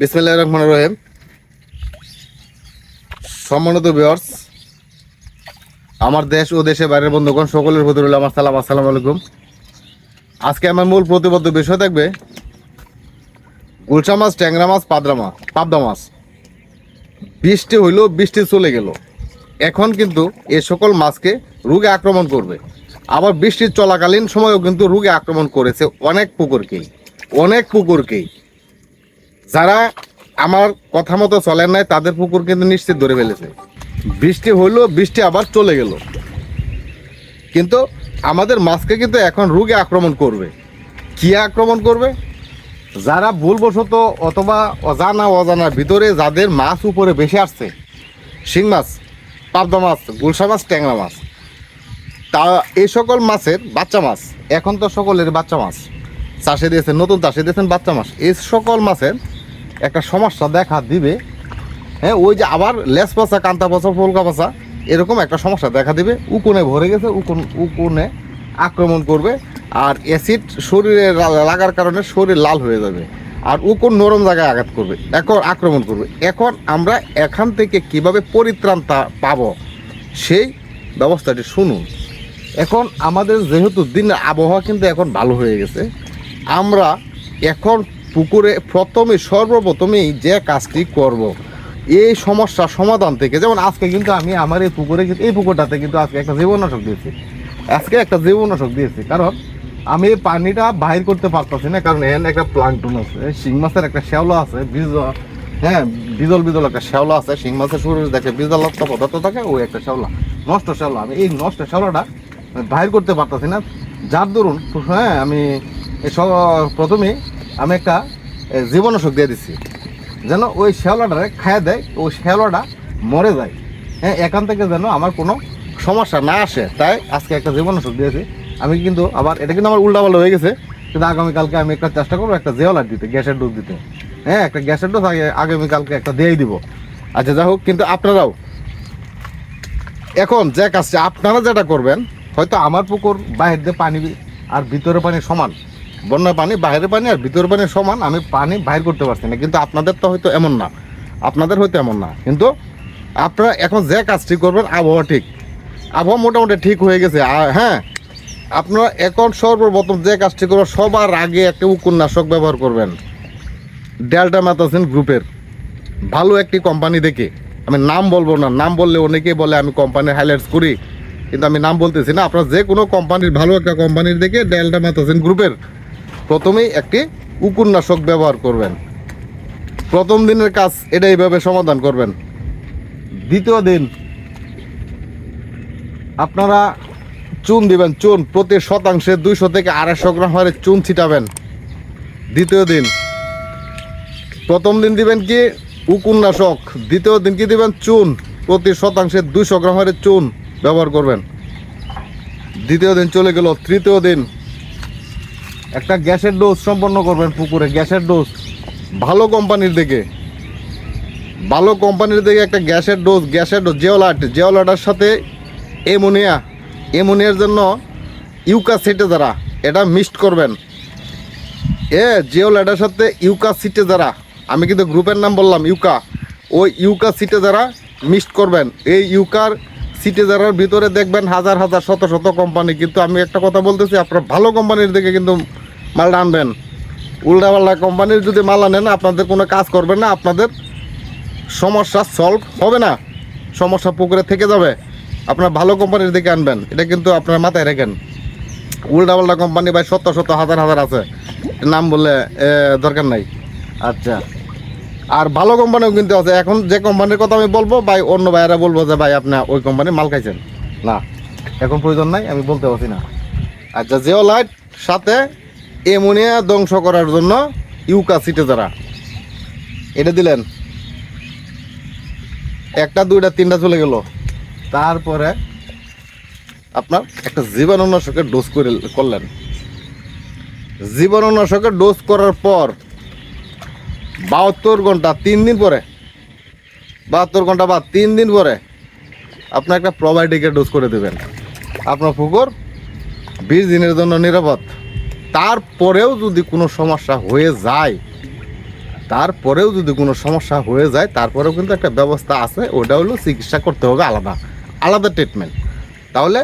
বিসমিল্লাহির রহমানির রহিম। সম্মানিত ভিউয়ার্স আমার দেশ ও দেশে বাইরের বন্ধুগণ, সকলের প্রতি রইল আমার সালাম, আসসালামু আলাইকুম। আজকে আমার মূল প্রতিবদ্ধ বিষয় থাকবে গুলশা মাছ, ট্যাংরা মাছ, পাবদা মাছ পাবদা মাছ। বৃষ্টি হইল, বৃষ্টি চলে গেল। এখন কিন্তু এ সকল মাছকে রোগে আক্রমণ করবে। আবার বৃষ্টির চলাকালীন সময়ও কিন্তু রোগে আক্রমণ করেছে অনেক পুকুরকেই অনেক পুকুরকেই। যারা আমার কথা মতো চলেন নাই, তাদের পুকুর কিন্তু নিশ্চিত ধরে ফেলেছে। বৃষ্টি হইল, বৃষ্টি আবার চলে গেল। কিন্তু আমাদের মাছকে কিন্তু এখন রোগে আক্রমণ করবে। কি আক্রমণ করবে? যারা ভুলবশত অথবা অজানা অজানার ভিতরে যাদের মাছ উপরে বেশি আসছে, শিং মাছ, পাবদা মাছ, গুলশা মাছ, ট্যাংরা মাছ, তা এই সকল মাছের বাচ্চা মাছ, এখন তো সকলের বাচ্চা মাছ। চাষে দিয়েছেন, নতুন চাষে দিয়েছেন বাচ্চা মাছ। এই সকল মাছের একটা সমস্যা দেখা দিবে। হ্যাঁ ওই যে আবার লেস পাচা কান্তা পাচা ফুলকা পাচা এরকম একটা সমস্যা দেখা দিবে। উকুনে ভরে গেছে, উকুন, উকুনে আক্রমণ করবে, আর অ্যাসিড শরীরে লাগার কারণে শরীর লাল হয়ে যাবে, আর উকুন নরম জায়গায় আঘাত করবে, এখন আক্রমণ করবে। এখন আমরা এখান থেকে কীভাবে পরিত্রাণ তা- পাবো, সেই ব্যবস্থাটি শুনুন। এখন আমাদের যেহেতু দিনের আবহাওয়া কিন্তু এখন ভালো হয়ে গেছে, আমরা এখন পুকুরে প্রথমে, সর্বপ্রথমেই যে কাজটি করব। এই সমস্যার সমাধান থেকে, যেমন আজকে কিন্তু আমি আমার এই পুকুরে কিন্তু, এই পুকুরটাতে কিন্তু আজকে একটা জীবনাশক দিয়েছি। আজকে একটা জীবনাশক দিয়েছি, কারণ আমি এই পানিটা বাহির করতে পারতেছি না, কারণ এখানে একটা প্লান্টুন আছে, শিং মাছের একটা শ্যাওলা আছে, বীজ হ্যাঁ বিজল বিজল একটা শ্যাওলা আছে, শিং মাছের শরীরে দেখে বিজলাত্ম পদার্থ থাকে, ওই একটা শ্যাওলা, নষ্ট শ্যাওলা। আমি এই নষ্ট শ্যাওলাটা বাহির করতে পারতেছি না। যার দরুন হ্যাঁ আমি প্রথমে আমি একটা এ, জীবনাশক দিয়ে দিচ্ছি যেন ওই শ্যাওলাটারে খায় দেয় ওই শ্যাওলাটা মরে যায়। হ্যাঁ এখান থেকে যেন আমার কোনো সমস্যা না আসে। তাই আজকে একটা জীবনাশক দিয়েছি। আমি কিন্তু আবার এটা কিন্তু আমার উল্টাপাল্টা হয়ে গেছে। কিন্তু আগামীকালকে আমি একটা চেষ্টা করব একটা জেওলার দিতে গ্যাসের ডোজ দিতে। হ্যাঁ একটা গ্যাসের ডোজ আগে আগামীকালকে একটা দিয়েই দিব। আচ্ছা যাই হোক কিন্তু আপনারাও এখন যে কাজটা আপনারা যেটা করবেন হয়তো আমার পুকুর বাইরে দিয়ে পানি আর ভিতরে পানি সমান। বন্যা পানি বাইরের পানি আর ভিতরের পানি সমান, আমি পানি বাইর করতে পারছি না। কিন্তু আপনাদের তো হয়তো এমন না। আপনাদের হয়তো এমন না। কিন্তু আপনারা এখন যে কাজটি করবেন, আবহাওয়া ঠিক। আবহাওয়া মোটামুটি ঠিক হয়ে গেছে। হ্যাঁ আপনারা এখন সর্বপ্রথম যে কাজটি করবেন, সবার আগে একটা উপন্যাসক ব্যবহার করবেন। ডেল্টা ম্যাথাসিন গ্রুপের। ভালো একটি কোম্পানি দেখে। আমি নাম বলব না। নাম বললে অনেকেই বলে, আমি কোম্পানির হাইলাইটস করি। কিন্তু আমি নাম বলতেছি না। আপনার যে কোনো কোম্পানির, ভালো একটা কোম্পানির দেখে ডেল্টা ম্যাথাসিন গ্রুপের প্রথমেই একটি উপন্যাসক ব্যবহার করবেন। প্রথম দিনের কাজ এটা এইভাবে সমাধান করবেন। দ্বিতীয় দিন, আপনারা চুন দিবেন, চুন প্রতি শতাংশে দুইশো থেকে আড়াইশো গ্রাম হারে চুন ছিটাবেন। দ্বিতীয় দিন, প্রথম দিন দিবেন কি? উকুন্নাশক দ্বিতীয় দিন কি দিবেন? চুন প্রতি শতাংশে দুইশো গ্রাম হারে চুন ব্যবহার করবেন। দ্বিতীয় দিন চলে গেল, তৃতীয় দিন একটা গ্যাসের ডোজ সম্পন্ন করবেন পুকুরে, গ্যাসের ডোজ। ভালো কোম্পানির দিকে। ভালো কোম্পানির দিকে একটা গ্যাসের ডোজ গ্যাসের ডোজ জিওলাট জিওলাটার সাথে এমোনিয়া এমোনিয়ার জন্য ইউকা সেটে যারা, এটা মিক্সড করবেন। এ জিও ল্যাডার সাথে ইউকা সিটে যারা, আমি কিন্তু গ্রুপের নাম বললাম, ইউকা। ওই ইউকা সিটে যারা মিক্সড করবেন। এই ইউকার সিটে যারার ভিতরে দেখবেন হাজার হাজার, শত শত কোম্পানি। কিন্তু আমি একটা কথা বলতেছি, আপনার ভালো কোম্পানির দিকে কিন্তু মালটা আনবেন উল্টাপাল্টা কোম্পানির যদি মাল আনেন, আপনাদের কোনো কাজ করবেন না, আপনাদের সমস্যা সলভ হবে না। সমস্যা পুকুরে থেকে যাবে। আপনার ভালো কোম্পানির দিকে আনবেন। এটা কিন্তু আপনার মাথায় রাখেন। উল্টা পাল্টা কোম্পানি ভাই শত শত হাজার হাজার আছে। নাম বললে দরকার নাই। আচ্ছা। আর ভালো কোম্পানিও কিন্তু আছে। এখন যে কোম্পানির কথা আমি বলব, ভাই, অন্য ভাইয়েরা বলব যে, ভাই, আপনি ওই কোম্পানির মাল খাইছেন। না, এখন প্রয়োজন নাই, আমি বলতে পারছি না। আচ্ছা জিও লাইট সাথে এমোনিয়া ধ্বংস করার জন্য ইউকা সিটে যারা। এটা দিলেন। একটা, দুইটা, তিনটা চলে গেল। তারপরে আপনার একটা জীবাণুনাশকের ডোজ করে করলেন। জীবাণুনাশকের ডোজ করার পর বাহাত্তর ঘণ্টা, তিন দিন পরে, বাহাত্তর ঘণ্টা বা তিন দিন পরে আপনার একটা প্রোবায়োটিকের ডোজ করে দেবেন। আপনার পুকুর বিশ দিনের জন্য নিরাপদ। তারপরেও যদি কোনো সমস্যা হয়ে যায়, তারপরেও যদি কোনো সমস্যা হয়ে যায়, তারপরেও কিন্তু একটা ব্যবস্থা আছে, ওটা হলো চিকিৎসা করতে হবে আলাদা আলাদা ট্রিটমেন্ট তাহলে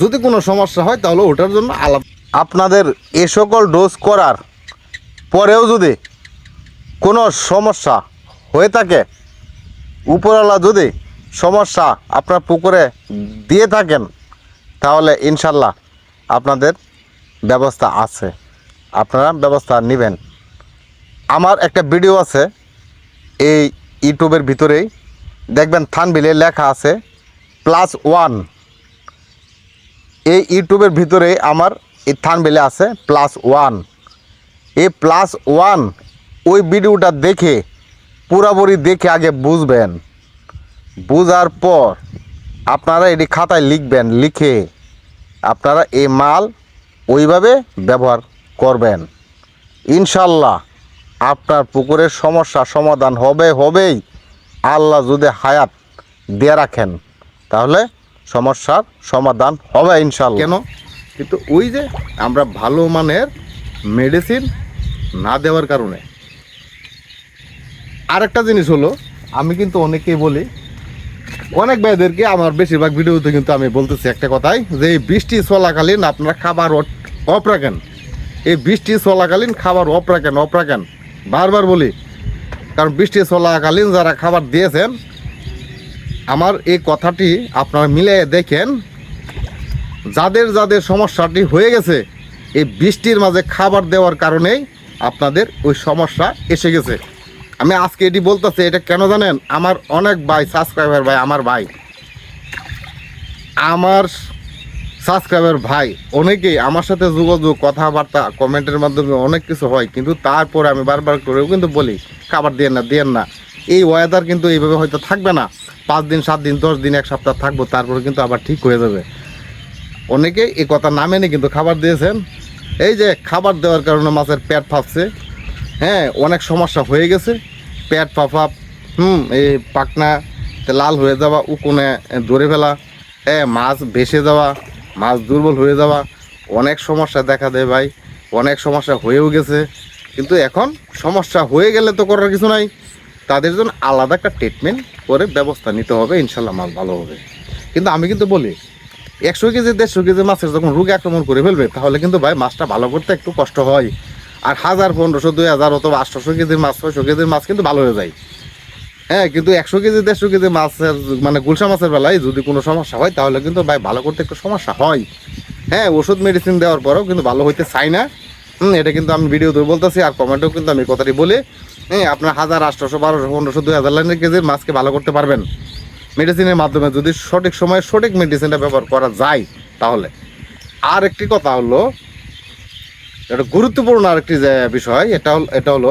যদি কোনো সমস্যা হয়, তাহলে ওটার জন্য আলাদা। আপনাদের এ সকল ডোজ করার পরেও যদি কোনো সমস্যা হয়ে থাকে, উপরওয়ালা যদি সমস্যা আপনার পুকুরে দিয়ে থাকেন, তাহলে ইনশাল্লাহ আপনাদের ব্যবস্থা আছে। আপনারা ব্যবস্থা নেবেন। আমার একটা ভিডিও আছে, এই ইউটিউবের ভিতরেই। দেখবেন থানবিলে লেখা আছে, প্লাস ওয়ান। এই ইউটিউবের ভিতরে আমার এই থানবিলে আছে, প্লাস ওয়ান। এই প্লাস ওয়ান ওই ভিডিওটা দেখে, পুরাপুরি দেখে আগে বুঝবেন। বুঝার পর আপনারা এটি খাতায় লিখবেন, লিখে আপনারা এই মাল ওইভাবে ব্যবহার করবেন। ইনশাল্লাহ আপনার পুকুরের সমস্যা সমাধান হবে, হবেই। আল্লাহ যদি হায়াত দিয়ে রাখেন, তাহলে সমস্যার সমাধান হবে ইনশাল্লাহ। কেন? কিন্তু ওই যে আমরা ভালো মানের মেডিসিন না দেওয়ার কারণে। আরেকটা জিনিস হলো, আমি কিন্তু অনেকেই বলি অনেক ভাইদেরকে আমার বেশিরভাগ ভিডিওতে কিন্তু আমি বলতেছি একটা কথাই, যে এই বৃষ্টি চলাকালীন আপনারা খাবার অফ রাখেন এই বৃষ্টি চলাকালীন খাবার অফ রাখেন রাখেন বারবার বলি, কারণ বৃষ্টি চলাকালীন যারা খাবার দিয়েছেন, আমার এই কথাটি আপনারা মিলে দেখেন, যাদের যাদের সমস্যাটি হয়ে গেছে, এই বৃষ্টির মাঝে খাবার দেওয়ার কারণেই আপনাদের ওই সমস্যা এসে গেছে। আমি আজকে এটি বলতেছি, এটা কেন জানেন? আমার অনেক ভাই সাবস্ক্রাইবার ভাই, আমার ভাই। আমার সাবস্ক্রাইবার ভাই, অনেকেই আমার সাথে যোগাযোগ, কথাবার্তা, কমেন্টের মাধ্যমে অনেক কিছু হয়, কিন্তু তারপরে আমি বারবার করেও কিন্তু বলি, খাবার দিয়ে না দিয়ে না। এই ওয়েদার কিন্তু এইভাবে হয়তো থাকবে না। পাঁচ দিন, সাত দিন, দশ দিন, এক সপ্তাহ থাকব, তারপরে কিন্তু আবার ঠিক হয়ে যাবে। অনেকে এই কথা না মেনে কিন্তু খাবার দিয়েছেন। এই যে খাবার দেওয়ার কারণে মাছের পেট ফাঁপছে। হ্যাঁ অনেক সমস্যা হয়ে গেছে। পেট ফাঁপাপ হুম, এই পাকনা লাল হয়ে যাওয়া, উকুনে ধরে ফেলা হ্যাঁ মাছ ভেসে যাওয়া, মাছ দুর্বল হয়ে যাওয়া, অনেক সমস্যা দেখা দেয় ভাই, অনেক সমস্যা হয়েও গেছে। কিন্তু এখন সমস্যা হয়ে গেলে তো করার কিছু নাই। তাদের জন্য আলাদা একটা ট্রিটমেন্ট করে ব্যবস্থা নিতে হবে, ইনশাল্লাহ মাছ ভালো হবে। কিন্তু আমি কিন্তু বলি, একশো কেজি, দেড়শো কেজি মাছের যখন রোগে আক্রমণ করে ফেলবে, তাহলে কিন্তু ভাই মাছটা ভালো করতে একটু কষ্ট হয়। আর হাজার পনেরোশো, দুই হাজার অথবা আটশোশো কেজির মাছ, ছয়শো কেজির মাছ কিন্তু ভালো হয়ে যায়। হ্যাঁ কিন্তু একশো কেজি, দেড়শো কেজি মাছের মানে গুলশা মাছের বেলায় যদি কোনো সমস্যা হয়, তাহলে কিন্তু ভাই ভালো করতে একটু সমস্যা হয়। হ্যাঁ ওষুধ মেডিসিন দেওয়ার পরেও কিন্তু ভালো হইতে চাই না। হুম, এটা কিন্তু আমি ভিডিওতে বলতেছি আর কমেন্টেও কিন্তু আমি কথাটি বলি। হ্যাঁ আপনার হাজার আটশোশো, বারোশো, পনেরোশো, দুই হাজার লাইনের কেজির মাছকে ভালো করতে পারবেন। মেডিসিনের মাধ্যমে যদি সঠিক সময়ে সঠিক মেডিসিনটা ব্যবহার করা যায়, তাহলে। আর একটি কথা হলো এটা গুরুত্বপূর্ণ আরেকটি যে বিষয়, এটা হল এটা হলো,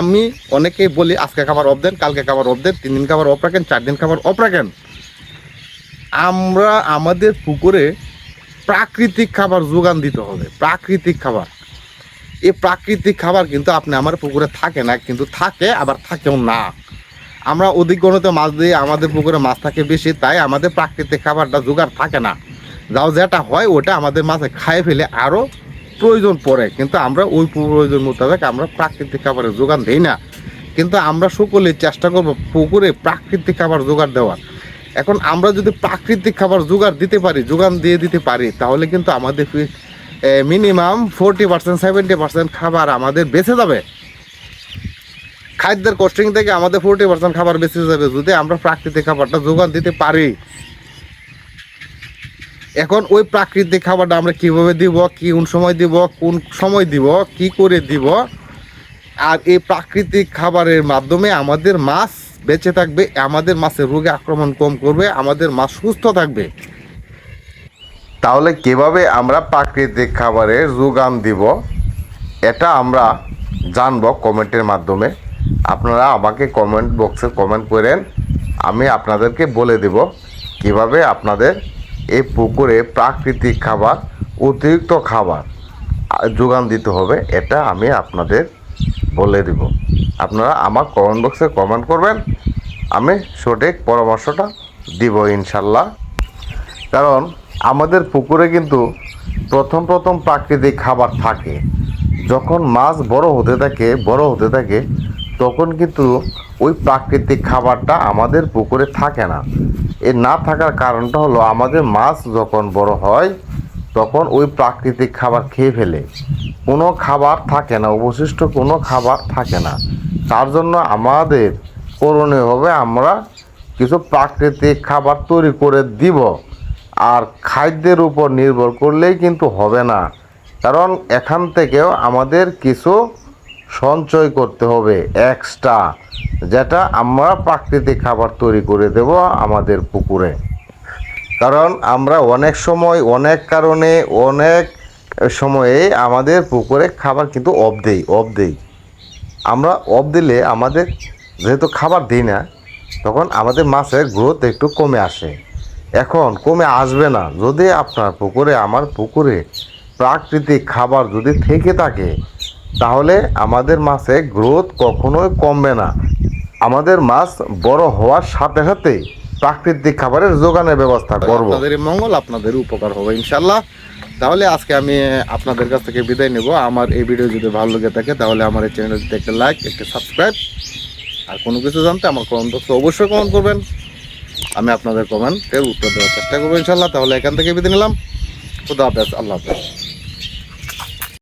আমি অনেকেই বলি, আজকে খাবার অফ দেন, কালকে খাবার অফ দেন, তিন দিন খাবার অফ রাখেন, চার দিন খাবার অফ রাখেন। আমরা আমাদের পুকুরে প্রাকৃতিক খাবার যোগান দিতে হবে, প্রাকৃতিক খাবার। এই প্রাকৃতিক খাবার কিন্তু আপনি আমার পুকুরে থাকে না, কিন্তু থাকে, আবার থাকেও না। আমরা অধিক গণতে মাছ দিয়ে আমাদের পুকুরে মাছ থাকে বেশি, তাই আমাদের প্রাকৃতিক খাবারটা জোগাড় থাকে না। যাও যেটা হয়, ওটা আমাদের মাছে খায় ফেলে আরও প্রয়োজন পড়ে, কিন্তু আমরা ওই প্রয়োজন মোতাবেক আমরা প্রাকৃতিক খাবারের যোগান দিই না। কিন্তু আমরা সকলেই চেষ্টা করব পুকুরে প্রাকৃতিক খাবার জোগাড় দেওয়ার। এখন আমরা যদি প্রাকৃতিক খাবার জোগাড় দিতে পারি, যোগান দিয়ে দিতে পারি, তাহলে কিন্তু আমাদের minimum forty percent seventy percent খাবার আমাদের বেঁচে যাবে। খাদ্যের কস্টিং থেকে আমাদের ফোরটি পার্সেন্ট খাবার বেঁচে যাবে যদি আমরা প্রাকৃতিক খাবারটা যোগান দিতে পারি। এখন ওই প্রাকৃতিক খাবারটা আমরা কীভাবে দিব, কি কোন সময় দিব, কোন সময় দিব, কি করে দিব? আর এই প্রাকৃতিক খাবারের মাধ্যমে আমাদের মাছ বেঁচে থাকবে, আমাদের মাছের রোগে আক্রমণ কম করবে, আমাদের মাছ সুস্থ থাকবে। তাহলে কীভাবে আমরা প্রাকৃতিক খাবারের যোগান দিব? এটা আমরা জানব কমেন্টের মাধ্যমে। আপনারা আমাকে কমেন্ট বক্সে কমেন্ট করেন, আমি আপনাদেরকে বলে দেব কীভাবে আপনাদের এই পুকুরে প্রাকৃতিক খাবার, অতিরিক্ত খাবার যোগান দিতে হবে, এটা আমি আপনাদের বলে দেব। আপনারা আমার কমেন্ট বক্সে কমেন্ট করবেন, আমি সঠিক পরামর্শটা দিব ইনশাল্লাহ। কারণ আমাদের পুকুরে কিন্তু প্রথম প্রথম প্রাকৃতিক খাবার থাকে। যখন মাছ বড় হতে থাকে, বড় হতে থাকে, তখন কিন্তু ওই প্রাকৃতিক খাবারটা আমাদের পুকুরে থাকে না। এ না থাকার কারণটা হলো আমাদের মাছ যখন বড় হয়, তখন ওই প্রাকৃতিক খাবার খেয়ে ফেলে। কোনো খাবার থাকে না, অবশিষ্ট কোনো খাবার থাকে না। তার জন্য আমাদের করণীয় হবে আমরা কিছু প্রাকৃতিক খাবার তৈরি করে দিব আর খাদ্যের উপর নির্ভর করলেই কিন্তু হবে না। কারণ এখান থেকেও আমাদের কিছু সঞ্চয় করতে হবে এক্সট্রা যেটা আমরা প্রাকৃতিক খাবার তৈরি করে দেব আমাদের পুকুরে। কারণ আমরা অনেক সময়, অনেক কারণে, অনেক সময়ে আমাদের পুকুরে খাবার কিন্তু অফ দেই অফ দেই। আমরা অফ দিলে আমাদের যেহেতু খাবার দিই না, তখন আমাদের মাছের গ্রোথ একটু কমে আসে। এখন কমে আসবে না। যদি আপনার পুকুরে, আমার পুকুরে প্রাকৃতিক খাবার যদি থেকে থাকে তাহলে আমাদের মাছে গ্রোথ কখনোই কমবে না। আমাদের মাছ বড় হওয়ার সাথে সাথে প্রাকৃতিক খাবারের যোগানের ব্যবস্থা করব। আপনাদের মঙ্গল আপনাদের উপকার হবে ইনশাল্লাহ তাহলে আজকে আমি আপনাদের কাছ থেকে বিদায় নেব। আমার এই ভিডিও যদি ভালো লেগে থাকে তাহলে আমার এই চ্যানেলটিতে একটা লাইক একটা সাবস্ক্রাইব আর কোনো কিছু জানতে আমার কমেন্ট বক্সে অবশ্যই কমেন্ট করবেন। আমি আপনাদের কমেন্টের উত্তর দেওয়ার চেষ্টা করব ইনশাল্লাহ তাহলে এখান থেকে বিদায় নিলাম। খুদা হাফেজ আল্লাহ হাফেজ।